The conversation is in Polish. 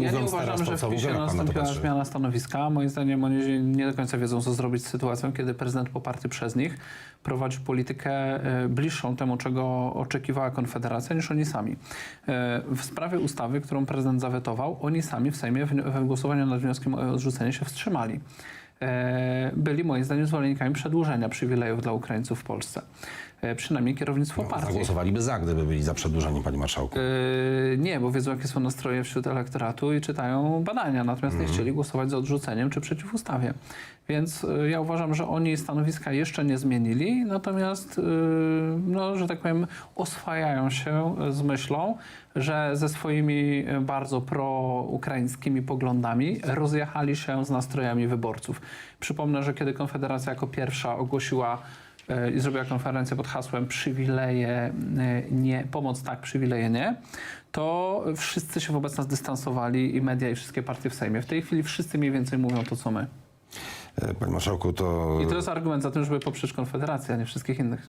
Ja nie uważam, że w PiSie nastąpiła zmiana stanowiska. Moim zdaniem oni nie do końca wiedzą, co zrobić z sytuacją, kiedy prezydent poparty przez nich prowadzi politykę e, bliższą temu, czego oczekiwała Konfederacja, niż oni sami. E, W sprawie ustawy, którą prezydent zawetował, oni sami w Sejmie w w głosowaniu nad wnioskiem o odrzucenie się wstrzymali. E, Byli moim zdaniem zwolennikami przedłużenia przywilejów dla Ukraińców w Polsce. E, Przynajmniej kierownictwo No, partii. zagłosowaliby za, gdyby byli za przedłużeniem, panie marszałku. Yy, nie, bo wiedzą, jakie są nastroje wśród elektoratu i czytają badania, natomiast nie chcieli głosować za odrzuceniem czy przeciw ustawie. Więc yy, ja uważam, że oni stanowiska jeszcze nie zmienili, natomiast, yy, no, że tak powiem, oswajają się z myślą, że ze swoimi bardzo proukraińskimi poglądami rozjechali się z nastrojami wyborców. Przypomnę, że kiedy Konfederacja jako pierwsza ogłosiła i zrobiła konferencję pod hasłem przywileje e, nie, pomoc tak, przywileje nie, to wszyscy się wobec nas dystansowali i media i wszystkie partie w Sejmie. W tej chwili wszyscy mniej więcej mówią to, co my. E, Panie marszałku, to... I to jest argument za tym, żeby poprzeć Konfederację, a nie wszystkich innych.